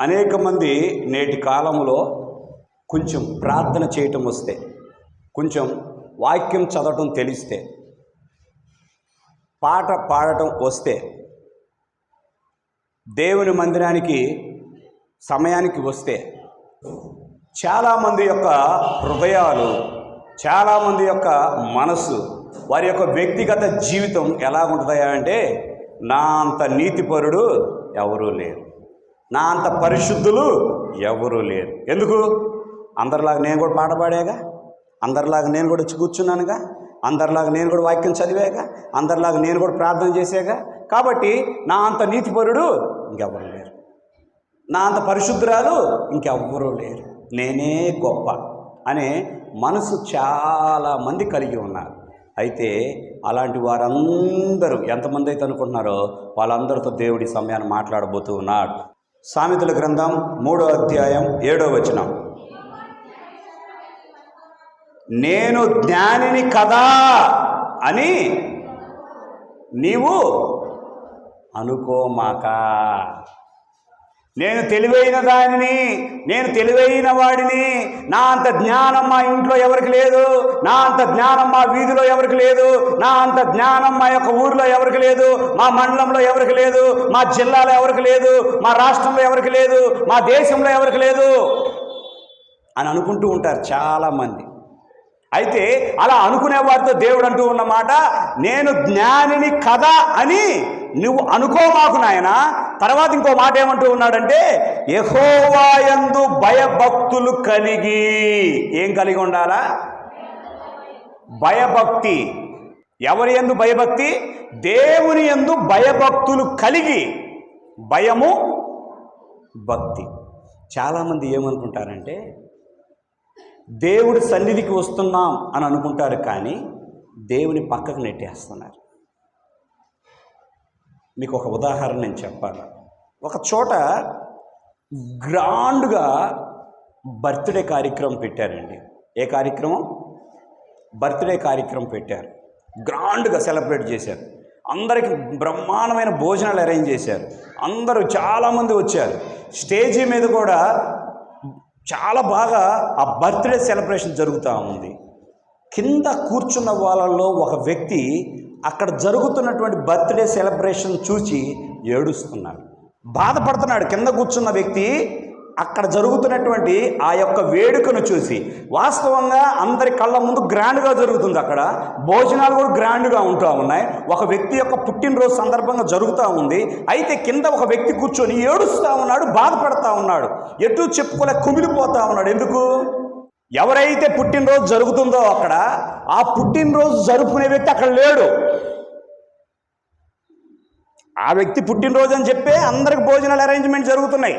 అనేక మంది నేటి కాలంలో కొంచెం ప్రార్థన చేయటం వస్తే కొంచెం వాక్యం చదవటం తెలిస్తే పాట పాడటం వస్తే దేవుని మందిరానికి సమయానికి వస్తే చాలామంది యొక్క హృదయాలు చాలామంది యొక్క మనసు వారి యొక్క వ్యక్తిగత జీవితం ఎలా ఉంటుందా అంటే నా అంత నీతిపరుడు ఎవరూ లేరు. నా అంత పరిశుద్ధులు ఎవరూ లేరు. ఎందుకు? అందరిలాగా నేను కూడా పాట పాడాగా? అందరిలాగా నేను కూడా వచ్చి కూర్చున్నానుగా? అందరిలాగా నేను కూడా వాక్యం చదివాగా? అందరిలాగా నేను కూడా ప్రార్థన చేసాగా? కాబట్టి నా అంత నీతిపరుడు ఇంకెవరు లేరు. నా అంత పరిశుద్ధురాలు ఇంకెవ్వరూ లేరు. నేనే గొప్ప అనే మనసు చాలా మంది కలిగి ఉన్నారు. అయితే అలాంటి వారందరూ ఎంతమంది అయితే అనుకుంటున్నారో వాళ్ళందరితో దేవుడి సమయాన్ని మాట్లాడబోతూ ఉన్నాడు. సామెతల గ్రంథం మూడో అధ్యాయం ఏడో వచనం. నేను జ్ఞానిని కదా అని నీవు అనుకోమాక. నేను తెలివైన దానిని నేను తెలివైన వాడిని నా అంత జ్ఞానం మా ఇంట్లో ఎవరికి లేదు నా అంత జ్ఞానం మా వీధిలో ఎవరికి లేదు నా అంత జ్ఞానం మా యొక్క ఊరిలో ఎవరికి లేదు మా మండలంలో ఎవరికి లేదు మా జిల్లాలో ఎవరికి లేదు మా రాష్ట్రంలో ఎవరికి లేదు మా దేశంలో ఎవరికి లేదు అని అనుకుంటూ ఉంటారు చాలామంది. అయితే అలా అనుకునే వారితో దేవుడు అంటూ ఉన్నమాట నేను జ్ఞానిని కదా అని నువ్వు అనుకోమాకు నాయన తర్వాత ఇంకో మాట ఏమంటూ ఉన్నాడంటే యహోవాయందు భయభక్తులు కలిగి ఏం కలిగి ఉండాలా? భయభక్తి. ఎవరి ఎందు భయభక్తి? దేవుని ఎందు భయభక్తులు కలిగి భయము భక్తి. చాలామంది ఏమనుకుంటారంటే దేవుడి సన్నిధికి వస్తున్నాం అని అనుకుంటారు కానీ దేవుని పక్కకు నెట్టేస్తున్నారు. మీకు ఒక ఉదాహరణ నేను చెప్పాలి. ఒక చోట గ్రాండ్గా బర్త్డే కార్యక్రమం పెట్టారండి. ఏ కార్యక్రమం? బర్త్డే కార్యక్రమం పెట్టారు. గ్రాండ్గా సెలబ్రేట్ చేశారు. అందరికి బ్రహ్మాండమైన భోజనాలు అరేంజ్ చేశారు. అందరూ చాలామంది వచ్చారు. స్టేజీ మీద కూడా చాలా బాగా ఆ బర్త్డే సెలబ్రేషన్ జరుగుతూ ఉంది. కింద కూర్చున్న వాళ్ళల్లో ఒక వ్యక్తి అక్కడ జరుగుతున్నటువంటి బర్త్డే సెలబ్రేషన్ చూసి ఏడుస్తున్నాడు. బాధపడుతున్నాడు. కింద కూర్చున్న వ్యక్తి అక్కడ జరుగుతున్నటువంటి ఆ యొక్క వేడుకను చూసి వాస్తవంగా అందరి కళ్ళ ముందు గ్రాండ్గా జరుగుతుంది అక్కడ. భోజనాలు కూడా గ్రాండ్గా ఉంటూ ఉన్నాయి. ఒక వ్యక్తి యొక్క పుట్టినరోజు సందర్భంగా జరుగుతూ ఉంది. అయితే కింద ఒక వ్యక్తి కూర్చొని ఏడుస్తూ ఉన్నాడు బాధపడతా ఉన్నాడు. ఎటు చెప్పుకోలే కుమిలిపోతూ ఉన్నాడు. ఎందుకు? ఎవరైతే పుట్టినరోజు జరుగుతుందో అక్కడ ఆ పుట్టినరోజు జరుపుకునే వ్యక్తి అక్కడ లేడు. ఆ వ్యక్తి పుట్టినరోజు అని చెప్పే అందరికి భోజనాలు అరేంజ్మెంట్ జరుగుతున్నాయి.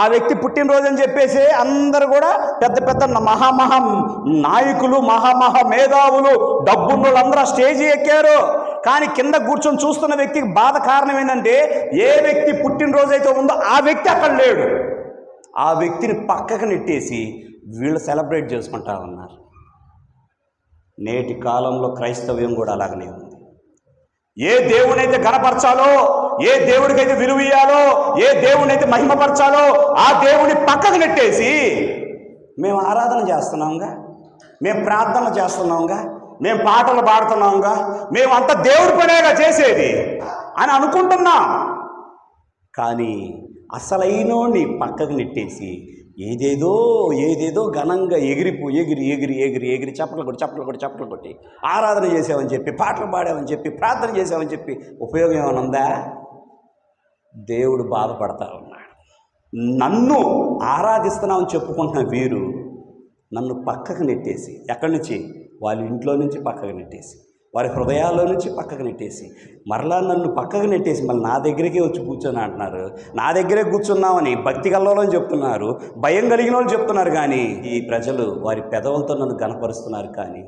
ఆ వ్యక్తి పుట్టినరోజు అని చెప్పేసి అందరు కూడా పెద్ద పెద్ద మహామహా నాయకులు మహామహా మేధావులు డబ్బున్నోళ్ళు అందరూ ఆ స్టేజీ ఎక్కారు. కానీ కింద కూర్చొని చూస్తున్న వ్యక్తికి బాధ కారణం ఏంటంటే ఏ వ్యక్తి పుట్టినరోజు అయితే ఉందో ఆ వ్యక్తి అక్కడ లేడు. ఆ వ్యక్తిని పక్కకు నెట్టేసి వీళ్ళు సెలబ్రేట్ చేసుకుంటా ఉన్నారు. నేటి కాలంలో క్రైస్తవ్యం కూడా అలాగనే ఉంది. ఏ దేవునైతే గణపరచాలో ఏ దేవుడికైతే విలువ ఇయ్యాలో ఏ దేవునైతే మహిమపరచాలో ఆ దేవుని పక్కకు నెట్టేసి మేము ఆరాధన చేస్తున్నాంగా మేము ప్రార్థన చేస్తున్నాంగా మేము పాటలు పాడుతున్నాంగా మేము అంత దేవుడి పనేగా చేసేది అని అనుకుంటున్నాం. కానీ అసలైనోని పక్కకు నెట్టేసి ఏదేదో ఏదేదో ఘనంగా ఎగిరిపో ఎగిరి ఎగిరి ఎగిరి ఎగిరి చప్పట్లు కొట్టి చప్పట్లు కొట్టి చప్పట్లు కొట్టి ఆరాధన చేసామని చెప్పి పాటలు పాడామని చెప్పి ప్రార్థన చేసామని చెప్పి ఉపయోగం ఏమైనా ఉందా? దేవుడు బాధపడతా ఉన్నాడు. నన్ను ఆరాధిస్తున్నామని చెప్పుకుంటున్న వీరు నన్ను పక్కకు నెట్టేసి ఎక్కడి నుంచి? వాళ్ళ ఇంట్లో నుంచి పక్కకు నెట్టేసి. వారి హృదయాల్లో నుంచి పక్కకు నెట్టేసి మరలా నన్ను పక్కకు నెట్టేసి మళ్ళీ నా దగ్గరికే వచ్చి కూర్చొని అంటున్నారు. నా దగ్గరే కూర్చున్నామని భక్తి కల్లోలని చెప్తున్నారు భయం కలిగిన వాళ్ళు చెప్తున్నారు కానీ ఈ ప్రజలు వారి పెదవులతో నన్ను గనపరుస్తున్నారు కానీ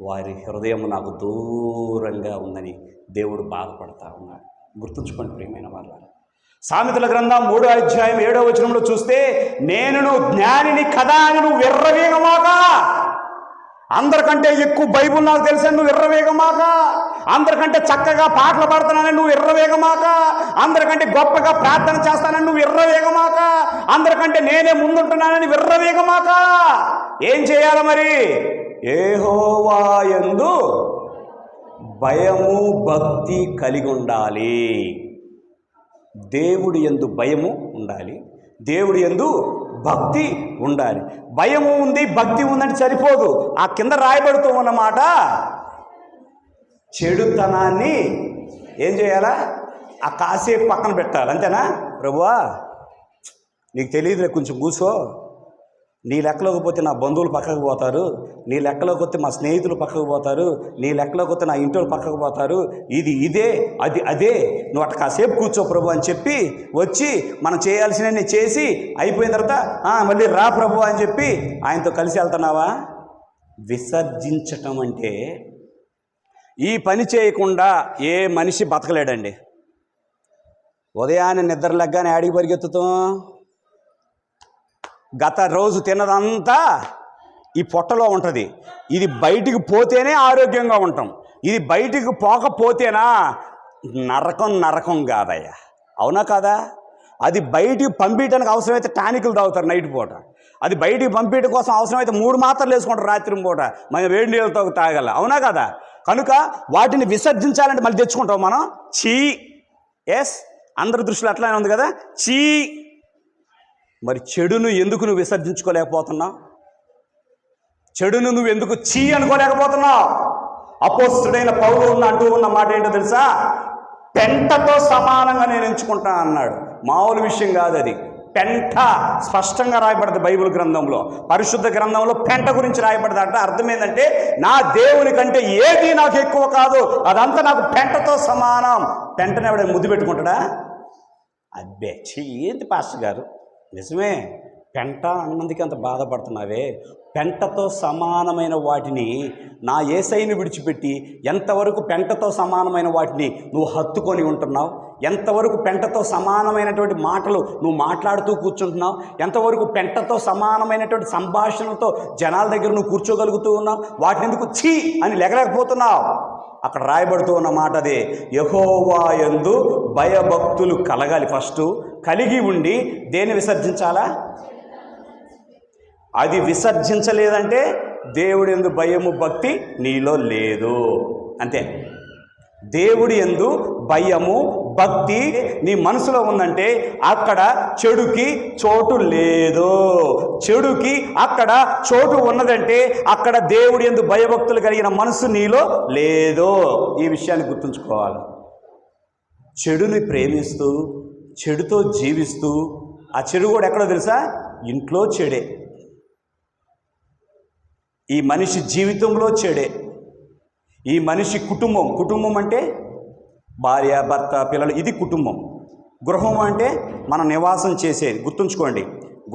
వారి హృదయం నాకు దూరంగా ఉందని దేవుడు బాధపడతా ఉన్నాడు. గుర్తుంచుకోండి ప్రియమైన వాళ్ళ సామెతల గ్రంథం మూడో అధ్యాయం ఏడో వచనంలో చూస్తే నేను జ్ఞానిని కదా అని నువ్వు విర్రవేగమాగా అందరికంటే ఎక్కువ బైబుల్ నాకు తెలుసని నువ్వు ఎర్రవేగమాక. అందరికంటే చక్కగా పాటలు పాడుతున్నానని నువ్వు ఎర్రవేగమాక. అందరికంటే గొప్పగా ప్రార్థన చేస్తానని నువ్వు ఎర్రవేగమాక. అందరికంటే నేనే ముందుంటున్నానని ఎర్రవేగమాక. ఏం చేయాలి మరి? ఏహోవాయందు భయము భక్తి కలిగి ఉండాలి. దేవుడి ఎందు భయము ఉండాలి. దేవుడి ఎందు భక్తి ఉండాలి. భయము ఉంది భక్తి ఉందంటే సరిపోదు. ఆ కింద రాయబడుతూ ఉన్నమాట చెడుతనాన్ని ఏం చేయాలా? ఆ కాసేపు పక్కన పెట్టాలి. అంతేనా? ప్రభువా నీకు తెలియదులే కొంచెం కూసో. నీ లెక్కలోకి పోతే నా బంధువులు పక్కకు పోతారు నీ లెక్కలోకి వస్తే మా స్నేహితులు పక్కకు పోతారు నీ లెక్కలోకి వస్తే నా ఇంట్లో పక్కకు పోతారు ఇది ఇదే అది అదే. నువ్వు అట్ట కాసేపు కూర్చో ప్రభు అని చెప్పి వచ్చి మనం చేయాల్సినవి చేసి అయిపోయిన తర్వాత మళ్ళీ రా ప్రభు అని చెప్పి ఆయనతో కలిసి వెళ్తున్నావా? విసర్జించటం అంటే ఈ పని చేయకుండా ఏ మనిషి బతకలేడండి. ఉదయాన్నే నిద్ర లెగ్గానే ఆడికి పరిగెత్తుతాం. గత రోజు తిన్నదంతా ఈ పొట్టలో ఉంటుంది. ఇది బయటికి పోతేనే ఆరోగ్యంగా ఉంటాం. ఇది బయటికి పోకపోతేనా? నరకం నరకం కాదయ్యా. అవునా కాదా? అది బయటికి పంపించడానికి అవసరమైతే టానికులు తాగుతారు నైట్ పూట. అది బయటికి పంపించడం కోసం అవసరమైతే మూడు మాత్రలు వేసుకుంటారు రాత్రి పూట. మనం వేడి నీళ్ళతో తాగల. అవునా కదా? కనుక వాటిని విసర్జించాలంటే మళ్ళీ తెచ్చుకుంటాం మనం. చీ. ఎస్. అందరి దృష్టిలో అట్లానే ఉంది కదా? చీ. మరి చెడును ఎందుకు నువ్వు విసర్జించుకోలేకపోతున్నావు చెడును నువ్వు ఎందుకు చీ అనుకోలేకపోతున్నావు అపోస్తుడైన పౌరు ఉన్న అంటూ ఉన్న మాట ఏంటో తెలుసా? పెంటతో సమానంగా నేను ఎంచుకుంటా అన్నాడు. మామూలు విషయం కాదు అది. పెంట స్పష్టంగా రాయబడదు బైబిల్ గ్రంథంలో. పరిశుద్ధ గ్రంథంలో పెంట గురించి రాయబడదు అంటే అర్థం ఏంటంటే నా దేవుని కంటే ఏది నాకు ఎక్కువ కాదు అదంతా నాకు పెంటతో సమానం. పెంటనే ఎవడైనా ముద్దు పెట్టుకుంటాడా? అబ్బే చీ ఏంటి పాస్టర్ గారు? నిజమే. పెంట అన్నందుకు అంత బాధపడుతున్నావే. పెంటతో సమానమైన వాటిని నా ఏసైని విడిచిపెట్టి ఎంతవరకు పెంటతో సమానమైన వాటిని నువ్వు హత్తుకొని ఉంటున్నావు? ఎంతవరకు పెంటతో సమానమైనటువంటి మాటలు నువ్వు మాట్లాడుతూ కూర్చుంటున్నావు? ఎంతవరకు పెంటతో సమానమైనటువంటి సంభాషణలతో జనాల దగ్గర నువ్వు కూర్చోగలుగుతూ ఉన్నావు? వాటిని ఎందుకు ఛీ అని లెగలేకపోతున్నావు? అక్కడ రాయబడుతూ ఉన్న మాట అదే యహోవా యందు భయభక్తులు కలగాలి ఫస్ట్. కలిగి ఉండి దేన్ని విసర్జించాలా? అది విసర్జించలేదంటే దేవుడు ఎందు భయము భక్తి నీలో లేదు. అంతే. దేవుడి ఎందు భయము భక్తి నీ మనసులో ఉందంటే అక్కడ చెడుకి చోటు లేదు. చెడుకి అక్కడ చోటు ఉన్నదంటే అక్కడ దేవుడి ఎందు భయభక్తులు కలిగిన మనసు నీలో లేదు. ఈ విషయాన్ని గుర్తుంచుకోవాలి. చెడుని ప్రేమిస్తూ చెడుతో జీవిస్తూ ఆ చెడు కూడా ఎక్కడో తెలుసా? ఇంట్లో చెడే. ఈ మనిషి జీవితంలో చెడే. ఈ మనిషి కుటుంబం కుటుంబం అంటే భార్య భర్త పిల్లలు ఇది కుటుంబం. గృహం అంటే మన నివాసం చేసేది. గుర్తుంచుకోండి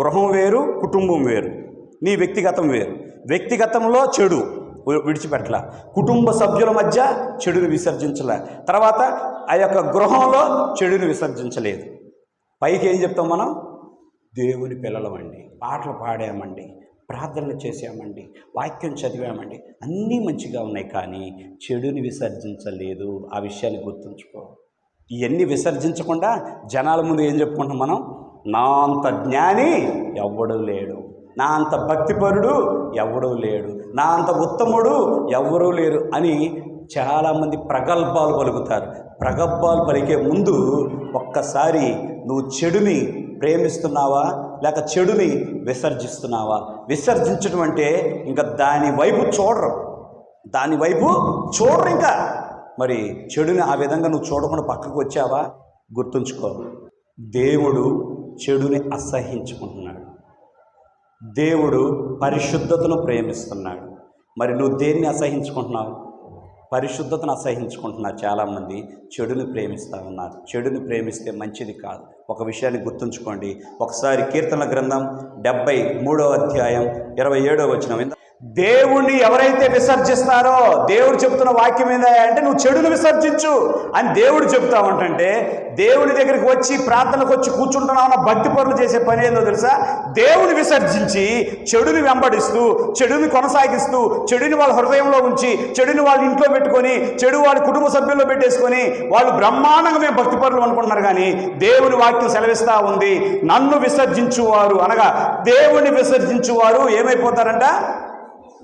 గృహం వేరు కుటుంబం వేరు. నీ వ్యక్తిగతం వేరు. వ్యక్తిగతంలో చెడు. విడిచిపెట్టల. కుటుంబ సభ్యుల మధ్య చెడుని విసర్జించలే. తర్వాత ఆ యొక్క గృహంలో చెడుని విసర్జించలేదు. పైకి ఏం చెప్తాం మనం? దేవుని పిల్లలమండి పాటలు పాడామండి ప్రార్థనలు చేసామండి వాక్యం చదివామండి అన్నీ మంచిగా ఉన్నాయి కానీ చెడుని విసర్జించలేదు. ఆ విషయాన్ని గుర్తుంచుకో. ఇవన్నీ విసర్జించకుండా జనాల ముందు ఏం చెప్పుకుంటాం మనం? నా అంత జ్ఞాని ఎవ్వడు లేడు. నా అంత భక్తిపరుడు ఎవడూ లేడు. నా అంత ఉత్తముడు ఎవరూ లేరు అని చాలామంది ప్రగల్భాలు పలుకుతారు. ప్రగల్భాలు పలికే ముందు ఒక్కసారి నువ్వు చెడుని ప్రేమిస్తున్నావా? లేక చెడుని విసర్జిస్తున్నావా? విసర్జించడం అంటే ఇంకా దాని వైపు చూడరు. దాని వైపు చూడరు ఇంకా. మరి చెడుని ఆ విధంగా నువ్వు చూడకుండా పక్కకు వచ్చావా? గుర్తుంచుకో. దేవుడు చెడుని అసహించుకుంటున్నాడు. దేవుడు పరిశుద్ధతను ప్రేమిస్తున్నాడు. మరి నువ్వు దేన్ని అసహించుకుంటున్నావు? పరిశుద్ధతను అసహించుకుంటున్నారు చాలామంది చెడుని ప్రేమిస్తూ ఉన్నారు. చెడుని ప్రేమిస్తే మంచిది కాదు. ఒక విషయాన్ని గుర్తుంచుకోండి. ఒకసారి కీర్తన గ్రంథం డెబ్బై మూడో అధ్యాయం ఇరవై ఏడో వచ్చిన దేవుణ్ణి ఎవరైతే విసర్జిస్తారో దేవుడు చెప్తున్న వాక్యం ఏందా అంటే నువ్వు చెడును విసర్జించు అని దేవుడు చెప్తా ఉంటుంటే దేవుని దగ్గరికి వచ్చి ప్రార్థనకు వచ్చి కూర్చుంటున్నావు అన్న భక్తి పనులు చేసే పని ఏందో తెలుసా? దేవుని విసర్జించి చెడుని వెంబడిస్తూ చెడుని కొనసాగిస్తూ చెడుని వాళ్ళ హృదయంలో ఉంచి చెడుని వాళ్ళ ఇంట్లో పెట్టుకొని చెడు వాళ్ళ కుటుంబ సభ్యుల్లో పెట్టేసుకొని వాళ్ళు బ్రహ్మాండంగా మేము భక్తి పనులు అనుకుంటున్నారు కానీ దేవుని వాక్యం సెలవిస్తూ ఉంది నన్ను విసర్జించువారు అనగా దేవుణ్ణి విసర్జించువారు ఏమైపోతారంట?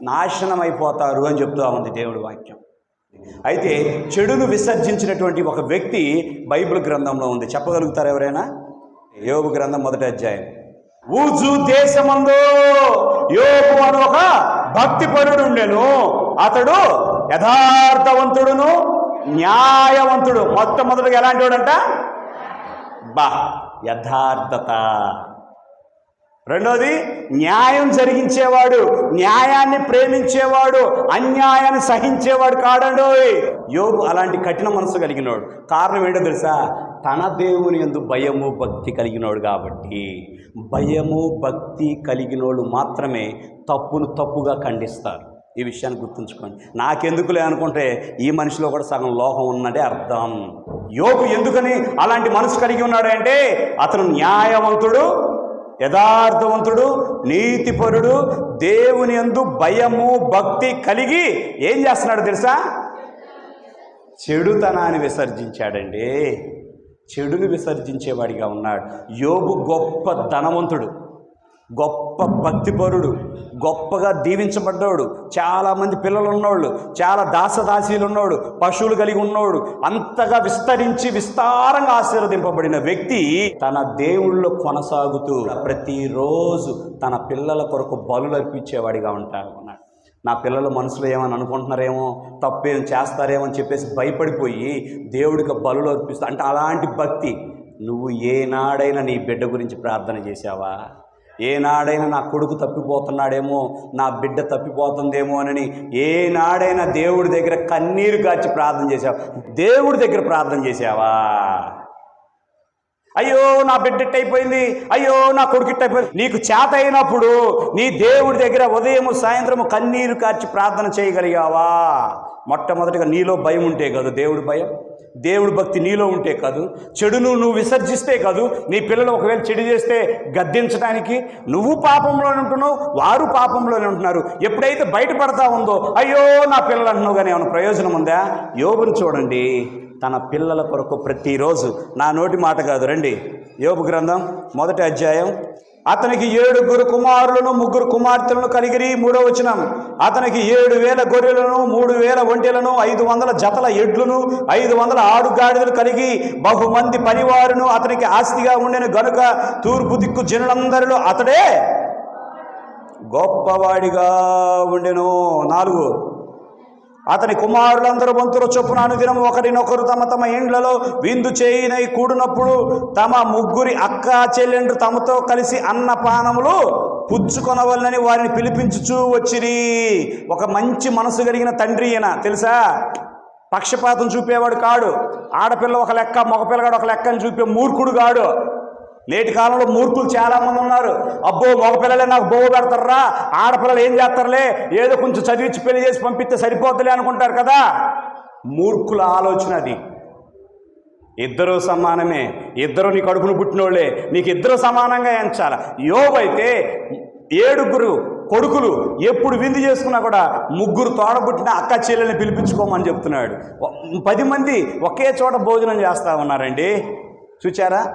నాశనం అయిపోతారు అని చెప్తూ ఉంది దేవుడి వాక్యం. అయితే చెడును విసర్జించినటువంటి ఒక వ్యక్తి బైబిల్ గ్రంథంలో ఉంది. చెప్పగలుగుతారు ఎవరైనా? యోగు గ్రంథం మొదటి అధ్యాయం. ఊజు దేశమందు యోగు అని ఒక భక్తిపరుడు ఉండెను. అతడు యథార్థవంతుడును న్యాయవంతుడు. మొట్టమొదటిగా ఎలాంటి వాడంట బా యథార్థత. రెండోది న్యాయం జరిగించేవాడు న్యాయాన్ని ప్రేమించేవాడు అన్యాయాన్ని సహించేవాడు కాడండోయ్ యోగు అలాంటి కఠిన మనసు కలిగినోడు. కారణం ఏంటో తెలుసా? తన దేవుని ఎందు భయము భక్తి కలిగినోడు కాబట్టి. భయము భక్తి కలిగినోళ్ళు మాత్రమే తప్పును తప్పుగా ఖండిస్తారు. ఈ విషయాన్ని గుర్తుంచుకోండి. నాకెందుకులే అనుకుంటే ఈ మనిషిలో కూడా సగం లోహం ఉన్నదే అర్థం. యోగు ఎందుకని అలాంటి మనసు కలిగి ఉన్నాడు అంటే అతను న్యాయవంతుడు యథార్థవంతుడు నీతిపరుడు దేవుని యందు భయము భక్తి కలిగి ఏం చేస్తున్నాడు తెలుసా? చెడుతనాన్ని విసర్జించాడండి. చెడుని విసర్జించేవాడిగా ఉన్నాడు. యోగు గొప్ప ధనవంతుడు. గొప్ప భక్తిపరుడు గొప్పగా దీవించబడ్డాడు చాలామంది పిల్లలు ఉన్నోళ్ళు చాలా దాసదాసీలు ఉన్నవాడు పశువులు కలిగి ఉన్నోడు అంతగా విస్తరించి విస్తారంగా ఆశీర్వదింపబడిన వ్యక్తి తన దేవుళ్ళు కొనసాగుతూ ప్రతిరోజు తన పిల్లల కొరకు బలులు అర్పించేవాడిగా ఉంటాడు అన్నాడు. నా పిల్లలు మనసులో ఏమని అనుకుంటున్నారేమో తప్పేం చేస్తారేమో అని చెప్పేసి భయపడిపోయి దేవుడికి బలులు అర్పిస్తా అంటే అలాంటి భక్తి నువ్వు ఏనాడైనా నీ బిడ్డ గురించి ప్రార్థన చేశావా? ఏనాడైనా నా కొడుకు తప్పిపోతున్నాడేమో నా బిడ్డ తప్పిపోతుందేమో అని ఏనాడైనా దేవుడి దగ్గర కన్నీరు కాచి ప్రార్థన చేసావు దేవుడి దగ్గర ప్రార్థన చేశావా? అయ్యో నా బిడ్డ అయిపోయింది అయ్యో నా కొడుకు అయిపోయింది నీకు చేత అయినప్పుడు నీ దేవుడి దగ్గర ఉదయము సాయంత్రము కన్నీరు కార్చి ప్రార్థన చేయగలిగావా? మొట్టమొదటిగా నీలో భయం ఉంటే కాదు దేవుడి భయం. దేవుడి భక్తి నీలో ఉంటే కాదు చెడును నువ్వు విసర్జిస్తే కాదు నీ పిల్లలు ఒకవేళ చెడు చేస్తే గద్దించడానికి నువ్వు పాపంలోనే ఉంటున్నావు వారు పాపంలోనే ఉంటున్నారు. ఎప్పుడైతే బయటపడతా ఉందో అయ్యో నా పిల్లలు అంటున్నావు కానీ ఏమైనా ప్రయోజనం ఉందా? యోగుని చూడండి తన పిల్లల కొరకు ప్రతిరోజు నా నోటి మాట కాదు రండి. యోగు గ్రంథం మొదటి అధ్యాయం అతనికి ఏడుగురు కుమారులను ముగ్గురు కుమార్తెలను కలిగిరి మూడో వచనం. అతనికి ఏడు వేల గొర్రెలను మూడు వేల ఒంటెలను ఐదు వందల జతల ఎడ్లను ఐదు వందల ఆడుగాడిదలు కలిగి బహుమంది పనివారును అతనికి ఆస్తిగా ఉండిన గనుక తూర్పు దిక్కు జనులందరిలో అతడే గొప్పవాడిగా ఉండెను. నాలుగు. అతని కుమారులందరూ వంతుల చొప్పున అనుదినం ఒకరినొకరు తమ తమ ఇండ్లలో విందు చేయినై కూడినప్పుడు తమ ముగ్గురి అక్క చెల్లెండ్రు తమతో కలిసి అన్నపానములు పుచ్చుకొనవలనని వారిని పిలిపించుచూ వచ్చిరి. ఒక మంచి మనసు కలిగిన తండ్రి ఈయన తెలుసా? పక్షపాతం చూపేవాడు కాడు. ఆడపిల్ల ఒక లెక్క మగపిల్లగాడు ఒక లెక్కని చూపే మూర్ఖుడు కాడు. నేటి కాలంలో మూర్ఖులు చాలా మంది ఉన్నారు. అబ్బో మగపిల్లలే నాకు బొవ్వ పెడతారా? ఆడపిల్లలు ఏం చేస్తారులే? ఏదో కొంచెం చదివించి పెళ్ళి చేసి పంపిస్తే సరిపోతులే అనుకుంటారు కదా? మూర్ఖుల ఆలోచన అది. ఇద్దరు సమానమే. ఇద్దరు నీ కడుపును పుట్టినోళ్ళే. నీకు ఇద్దరు సమానంగా ఎంచాల. యోబైతే ఏడుగురు కొడుకులు ఎప్పుడు విందు చేసుకున్నా కూడా ముగ్గురు తోడబుట్టిన అక్క చెల్లెల్ని పిలిపించుకోమని చెప్తున్నాడు. పది మంది ఒకే చోట భోజనం చేస్తా ఉన్నారండి. చూచారా?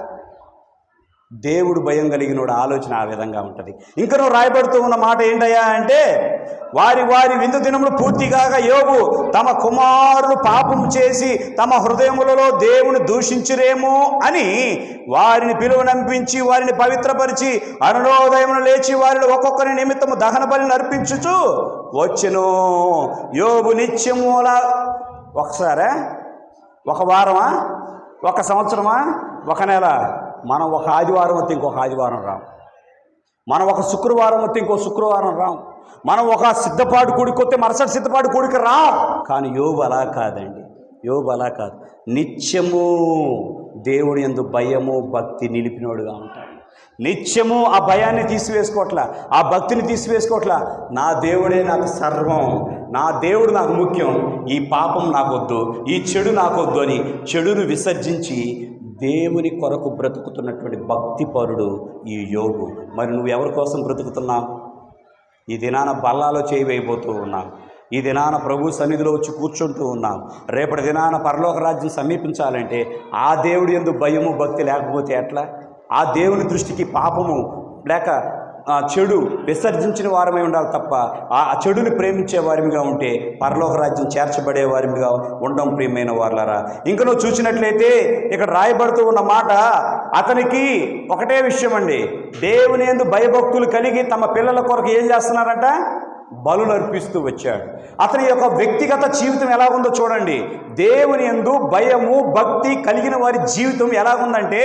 దేవుడు భయం కలిగినోడు ఆలోచన ఆ విధంగా ఉంటుంది. ఇంకా నువ్వు రాయబడుతూ ఉన్న మాట ఏంటయ్యా అంటే వారి వారి విందు దినములు పూర్తిగా యోగు తమ కుమారులు పాపం చేసి తమ హృదయములలో దేవుని దూషించిరేమో అని వారిని పిలువనంపించి వారిని పవిత్రపరిచి అరుణోదయమును లేచి వారిని ఒక్కొక్కరి నిమిత్తము దహన బలిని అర్పించుచు వచ్చెను. యోగు నిత్యమూల ఒకసారా? ఒక వారమా? ఒక సంవత్సరమా? ఒక నెల? మనం ఒక ఆదివారం వస్తే ఇంకొక ఆదివారం రాం. మనం ఒక శుక్రవారం వస్తే ఇంకో శుక్రవారం రాం. మనం ఒక సిద్ధపాటు కూడికి వస్తే మరుసటి సిద్ధపాటు కూడికి రాం. కానీ యోబు అలా కాదండి. యోబు అలా కాదు. నిత్యము దేవుని ఎందు భయము భక్తి నిలిపినోడుగా ఉంటాడు. నిత్యము ఆ భయాన్ని తీసివేసుకోవట్లా ఆ భక్తిని తీసివేసుకోవట్లా నా దేవుడే నాకు సర్వం నా దేవుడు నాకు ముఖ్యం. ఈ పాపం నాకొద్దు ఈ చెడు నాకొద్దు అని చెడును విసర్జించి దేవుని కొరకు బ్రతుకుతున్నటువంటి భక్తిపరుడు ఈ యోగు మరి నువ్వు ఎవరి కోసం బ్రతుకుతున్నావు ఈ దినాన బల్లాలో చేయి వేయబోతూ ఉన్నాం. ఈ దినాన ప్రభు సన్నిధిలో వచ్చి కూర్చుంటూ ఉన్నాం. రేపటి దినాన పరలోక రాజ్యం సమీపించాలంటే ఆ దేవుడి ఎందు భయము భక్తి లేకపోతే ఎట్లా? ఆ దేవుని దృష్టికి పాపము లేక ఆ చెడు విసర్జించిన వారమే ఉండాలి తప్ప ఆ చెడుని ప్రేమించే వారిగా ఉంటే పరలోక రాజ్యం చేర్చబడే వారిగా ఉండడం ప్రియమైన వారులారా. ఇంకా నువ్వు చూసినట్లయితే ఇక్కడ రాయబడుతూ ఉన్న మాట అతనికి ఒకటే విషయం అండి దేవుని ఎందు భయభక్తులు కలిగి తమ పిల్లల కొరకు ఏం చేస్తున్నారంట? బలు అర్పిస్తూ వచ్చాడు. అతని యొక్క వ్యక్తిగత జీవితం ఎలా ఉందో చూడండి. దేవుని ఎందు భయము భక్తి కలిగిన వారి జీవితం ఎలాగుందంటే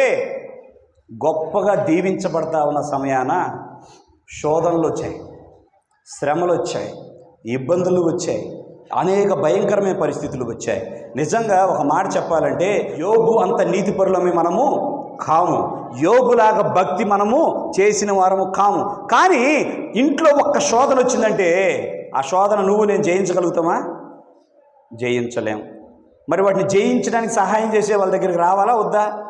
గొప్పగా దీవించబడతా ఉన్న సమయాన శోధనలు వచ్చాయి శ్రమలు వచ్చాయి ఇబ్బందులు వచ్చాయి అనేక భయంకరమైన పరిస్థితులు వచ్చాయి నిజంగా ఒక మాట చెప్పాలంటే యోగు అంత నీతిపరులమే మనము కాము. యోగులాగా భక్తి మనము చేసిన వారము కాము. కానీ ఇంట్లో ఒక్క శోధన వచ్చిందంటే ఆ శోధన నువ్వు నేను జయించగలుగుతామా? జయించలేం. మరి వాటిని జయించడానికి సహాయం చేసే వాళ్ళ దగ్గరికి రావాలా? వద్దా?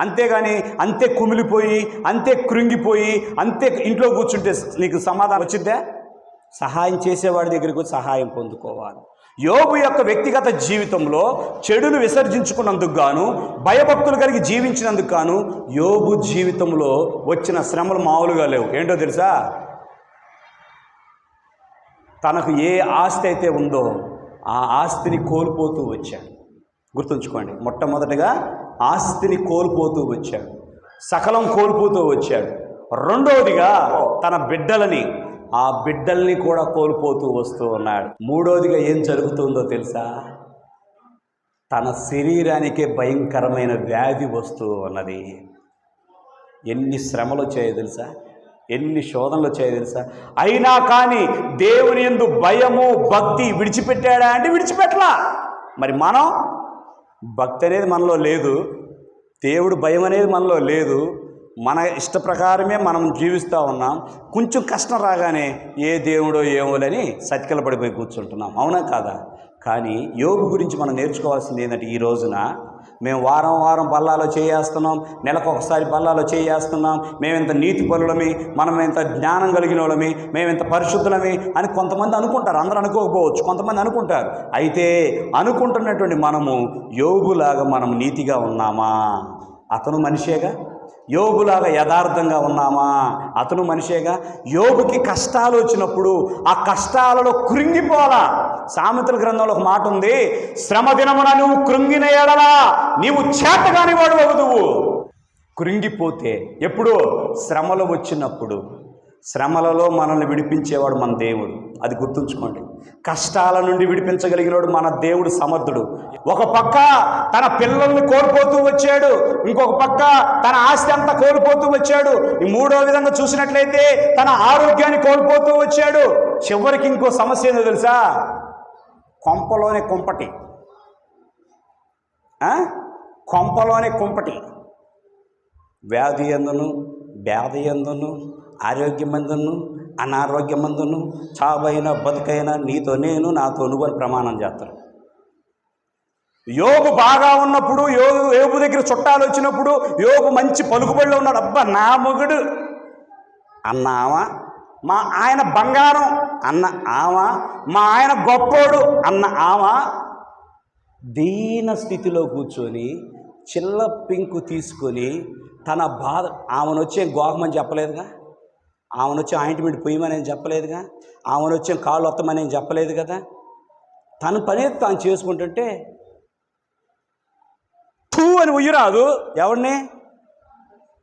అంతేగాని అంతే కుమిలిపోయి అంతే కృంగిపోయి అంతే ఇంట్లో కూర్చుంటే నీకు సమాధానం వచ్చిద్దా? సహాయం చేసేవాడి దగ్గరికి సహాయం పొందుకోవాలి. యోగు యొక్క వ్యక్తిగత జీవితంలో చెడును విసర్జించుకున్నందుకు గాను భయభక్తులు కలిగి జీవించినందుకు గాను యోగు జీవితంలో వచ్చిన శ్రమలు మామూలుగా లేవు. ఏంటో తెలుసా? తనకు ఏ ఆస్తి అయితే ఉందో ఆ ఆస్తిని కోల్పోతూ వచ్చాడు. గుర్తుంచుకోండి మొట్టమొదటిగా ఆస్తిని కోల్పోతూ వచ్చాడు. సకలం కోల్పోతూ వచ్చాడు. రెండవదిగా తన బిడ్డలని ఆ బిడ్డల్ని కూడా కోల్పోతూ వస్తూ ఉన్నాడు. మూడవదిగా ఏం జరుగుతుందో తెలుసా? తన శరీరానికే భయంకరమైన వ్యాధి వస్తూ ఉన్నది. ఎన్ని శ్రమలు వచ్చాయో తెలుసా? ఎన్ని శోధనలు వచ్చాయో తెలుసా? అయినా కానీ దేవుని ఎందు భయము భక్తి విడిచిపెట్టాడా అంటే విడిచిపెట్టలా. మరి మనం భక్తి అనేది మనలో లేదు దేవుడు భయం అనేది మనలో లేదు మన ఇష్ట ప్రకారమే మనం జీవిస్తూ ఉన్నాం కొంచెం కష్టం రాగానే ఏ దేవుడో ఏమోలని సతికల పడిపోయి కూర్చుంటున్నాం. అవునా కాదా? కానీ యోగు గురించి మనం నేర్చుకోవాల్సింది ఏంటంటే ఈ రోజున మేము వారం వారం బల్లాలో చేయేస్తున్నాం నెలకు ఒకసారి బల్లాలో చేయేస్తున్నాం మేము ఇంత నీతి పరులమి మనం ఇంత జ్ఞానం కలిగిన వాళ్ళమి మేము ఇంత పరిశుద్ధులమి అని కొంతమంది అనుకుంటారు. అందరూ అనుకోకపోవచ్చు. కొంతమంది అనుకుంటారు. అయితే అనుకుంటున్నటువంటి మనము యోగులాగా మనం నీతిగా ఉన్నామా? అతను మనిషేగా? యోగులాగా యథార్థంగా ఉన్నామా? అతను మనిషేగా? యోగుకి కష్టాలు వచ్చినప్పుడు ఆ కష్టాలలో కురింగిపోలా సామెతల గ్రంథంలో ఒక మాట ఉంది శ్రమ దినమున నువ్వు కృంగిన ఎడలా నీవు చేతగాని వాడు అవుదువు కృంగిపోతే ఎప్పుడు? శ్రమలు వచ్చినప్పుడు. శ్రమలలో మనల్ని విడిపించేవాడు మన దేవుడు. అది గుర్తుంచుకోండి. కష్టాల నుండి విడిపించగలిగినాడు మన దేవుడు సమర్థుడు. ఒక పక్క తన పిల్లల్ని కోల్పోతూ వచ్చాడు ఇంకొక పక్క తన ఆస్తి అంతా కోల్పోతూ వచ్చాడు. ఈ మూడో విధంగా చూసినట్లయితే తన ఆరోగ్యాన్ని కోల్పోతూ వచ్చాడు. చివరికి ఇంకో సమస్య ఏందో తెలుసా? కొంపలోనే కుంపటి. కొంపలోని కొంపలోనే కుంపటి. వ్యాధి ఎందును? వ్యాధి ఎందును? ఆరోగ్యమందును? అనారోగ్యమందును? చావైన బతుకైన నీతో నేను నాతో నువ్వు ప్రమాణం చేస్తారు. యోగు బాగా ఉన్నప్పుడు యోగు యోగు దగ్గర చుట్టాలు వచ్చినప్పుడు యోగు మంచి పలుకుబడిలో ఉన్నాడు. అబ్బా నా మొగుడు. అన్నావా? మా ఆయన బంగారం అన్న ఆమ మా ఆయన గొప్పోడు అన్న ఆమ దీన స్థితిలో కూర్చొని చిల్ల పింకు తీసుకొని తన బాధ ఆమెను వచ్చే గోకమని చెప్పలేదుగా? ఆమెను వచ్చి ఆయింట్మెంట్ పొయ్యమని చెప్పలేదుగా? ఆమెను వచ్చే కాళ్ళు వత్తమని చెప్పలేదు కదా? తన పని తాను చేసుకుంటుంటే తూ అని ఉయ్యరాదు. ఎవరిని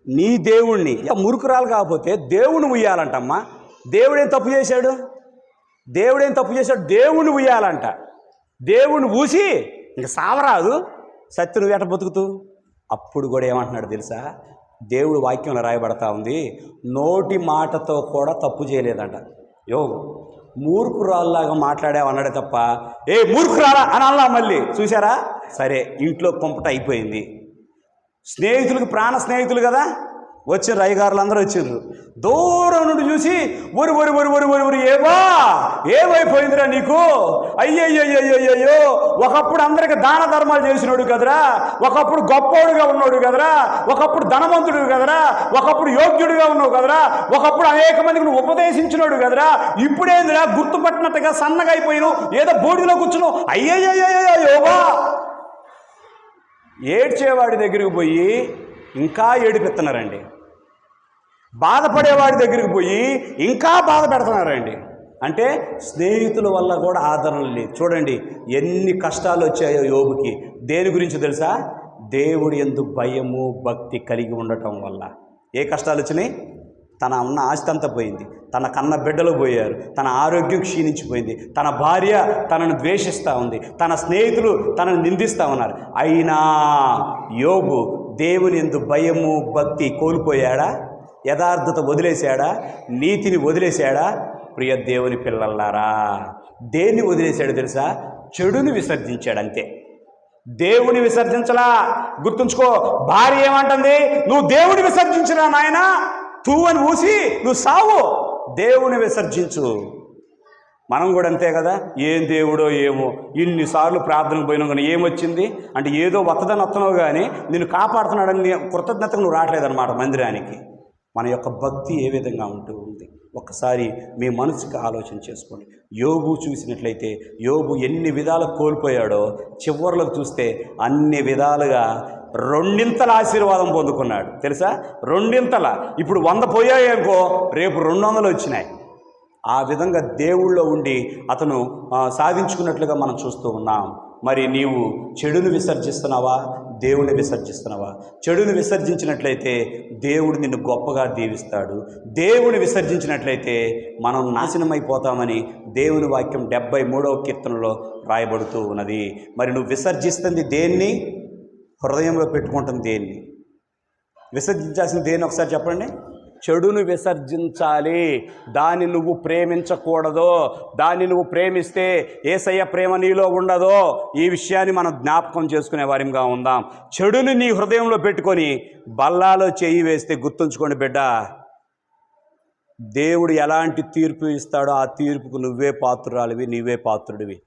నీ దేవుణ్ణి. ఇక మురుకురాలు కాకపోతే దేవుణ్ణి ఉయ్యాలంటమ్మా. దేవుడేం తప్పు చేశాడు? దేవుడేం తప్పు చేశాడు? దేవుని ఉయ్యాలంట. దేవుని ఊసి ఇంక సావరాదు. సత్య నువ్వు ఎట బతుకుతూ? అప్పుడు కూడా ఏమంటున్నాడు తెలుసా? దేవుడు వాక్యంలో రాయబడతా ఉంది నోటి మాటతో కూడా తప్పు చేయలేదంట. యోగు మూర్ఖురాల్లాగా మాట్లాడామన్నాడే తప్ప ఏ మూర్ఖురాలా అని అన్నా మళ్ళీ. చూసారా సరే ఇంట్లో కొంపట అయిపోయింది. స్నేహితులకు ప్రాణ స్నేహితులు కదా? వచ్చిన రైగారులు అందరూ వచ్చిండ్రు దూరం నుండి చూసి ఒరి ఒరి ఒరి ఒరి ఒరి ఒరి ఏవా? ఏమైపోయిందిరా నీకు? అయ్యయ్యయ్యయ్యో ఒకప్పుడు అందరికి దాన ధర్మాలు చేసినోడు కదరా? ఒకప్పుడు గొప్పోడుగా ఉన్నాడు కదరా? ఒకప్పుడు ధనవంతుడు కదరా? ఒకప్పుడు యోగ్యుడిగా ఉన్నావు కదరా? ఒకప్పుడు అనేక మందికి నువ్వు ఉపదేశించినోడు కదరా? ఇప్పుడేందిరా? గుర్తుపట్టినట్టుగా సన్నగా అయిపోయినావు ఏదో బోడిలో కూర్చున్నావు అయ్యయ్యయ్యో యోగా ఏడ్చేవాడి దగ్గరికి పోయి ఇంకా ఏడిపిస్తున్నారండి. బాధపడేవాడి దగ్గరికి పోయి ఇంకా బాధ పెడుతున్నారండి అంటే స్నేహితుల వల్ల కూడా ఆదరణ లేదు. చూడండి ఎన్ని కష్టాలు వచ్చాయో యోగుకి దేని గురించి తెలుసా? దేవుడు ఎందు భయము భక్తి కలిగి ఉండటం వల్ల. ఏ కష్టాలు వచ్చినాయి? తన ఉన్న ఆస్తి అంతా పోయింది. తన కన్న బిడ్డలు పోయారు. తన ఆరోగ్యం క్షీణించిపోయింది. తన భార్య తనను ద్వేషిస్తూ ఉంది. తన స్నేహితులు తనను నిందిస్తూ ఉన్నారు. అయినా యోగు దేవుని ఎందు భయము భక్తి కోల్పోయాడా? యథార్థత వదిలేశాడా? నీతిని వదిలేశాడా? ప్రియ దేవుని పిల్లల్లారా దేన్ని వదిలేశాడు తెలుసా? చెడుని విసర్జించాడు అంతే దేవుని విసర్జించలా. గుర్తుంచుకో భార్య ఏమంటుంది? నువ్వు దేవుని విసర్జించరా నాయనా తూ అని ఊసి నువ్వు సావు. దేవుని విసర్జించు. మనం కూడా అంతే కదా? ఏం దేవుడో ఏమో? ఇన్నిసార్లు ప్రార్థనకు పోయినా కానీ ఏమొచ్చింది? అంటే ఏదో వత్తదని వస్తున్నావు కానీ నిన్ను కాపాడుతున్నాడని కృతజ్ఞతకు నువ్వు రావట్లేదన్నమాట మందిరానికి. మన యొక్క భక్తి ఏ విధంగా ఉంటూ ఉంది? ఒక్కసారి మీ మనసుకి ఆలోచన చేసుకోండి. యోగు చూసినట్లయితే యోగు ఎన్ని విధాలు కోల్పోయాడో చివరిలోకి చూస్తే అన్ని విధాలుగా రెండింతల ఆశీర్వాదం పొందుకున్నాడు. తెలుసా? రెండింతల. ఇప్పుడు వంద పోయాయి అనుకో రేపు రెండు వందలు వచ్చినాయి. ఆ విధంగా దేవుళ్ళో ఉండి అతను సాధించుకున్నట్లుగా మనం చూస్తూ ఉన్నాం. మరి నీవు చెడును విసర్జిస్తున్నావా? దేవుని విసర్జిస్తున్నావా? చెడుని విసర్జించినట్లయితే దేవుడు నిన్ను గొప్పగా దీవిస్తాడు. దేవుని విసర్జించినట్లయితే మనం నాశనమైపోతామని దేవుని వాక్యం డెబ్బై మూడవ కీర్తనలో రాయబడుతూ ఉన్నది. మరి నువ్వు విసర్జిస్తుంది దేన్ని? హృదయంలో పెట్టుకుంటుంది దేన్ని? విసర్జించాల్సిన దేన్ని ఒకసారి చెప్పండి. చెడును విసర్జించాలి. దాన్ని నువ్వు ప్రేమించకూడదు. దాన్ని నువ్వు ప్రేమిస్తే ఏసయ్య ప్రేమ నీలో ఉండదో ఈ విషయాన్ని మనం జ్ఞాపకం చేసుకునే వారిగా ఉందాం. చెడుని నీ హృదయంలో పెట్టుకొని బల్లాలో చేయి వేస్తే గుర్తుంచుకోండి బిడ్డ. దేవుడు ఎలాంటి తీర్పు ఇస్తాడో ఆ తీర్పుకు నువ్వే పాత్రురాలివి నీవే పాత్రుడివి.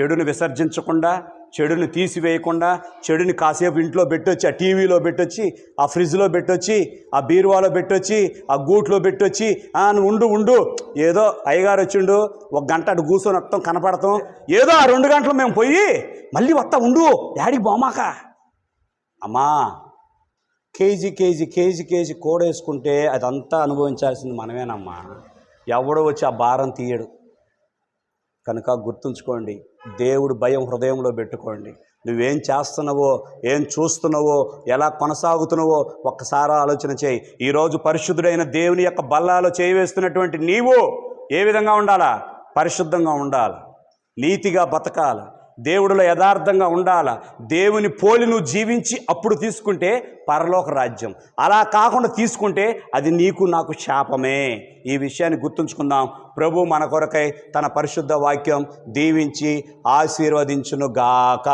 చెడుని విసర్జించకుండా చెడుని తీసివేయకుండా చెడుని కాసేపు ఇంట్లో పెట్టొచ్చి ఆ టీవీలో పెట్టొచ్చి ఆ ఫ్రిడ్జ్లో పెట్టొచ్చి ఆ బీరువాలో పెట్టొచ్చి ఆ గూట్లో పెట్టొచ్చి "ఆ, ఉండు ఉండు. ఏదో అయ్యగారు వచ్చిండు ఒక గంట అటు కూర్చొని వస్తాం కనపడతాం. ఏదో ఆ రెండు గంటలు మేము పోయి మళ్ళీ వస్తా ఉండు డాడీ బొమ్మాక. అమ్మా కేజీ కేజీ కేజీ కేజీ కోడేసుకుంటే అదంతా అనుభవించాల్సింది మనమేనమ్మా. ఎవడో వచ్చి ఆ భారం తీయడు. కనుక గుర్తుంచుకోండి దేవుడు భయం హృదయంలో పెట్టుకోండి. నువ్వేం చేస్తున్నావో ఏం చూస్తున్నావో ఎలా కొనసాగుతున్నావో ఒక్కసారి ఆలోచన చేయి. ఈరోజు పరిశుద్ధుడైన దేవుని యొక్క బల్లాలో చేయవేస్తున్నటువంటి నీవు ఏ విధంగా ఉండాలా? పరిశుద్ధంగా ఉండాలి? నీతిగా బతకాలి? దేవుడిలో యథార్థంగా ఉండాల? దేవుని పోలి నువ్వు జీవించి అప్పుడు తీసుకుంటే పరలోక రాజ్యం. అలా కాకుండా తీసుకుంటే అది నీకు నాకు శాపమే. ఈ విషయాన్ని గుర్తుంచుకుందాం. ప్రభు మన కొరకై తన పరిశుద్ధ వాక్యం దీవించి ఆశీర్వదించును గాక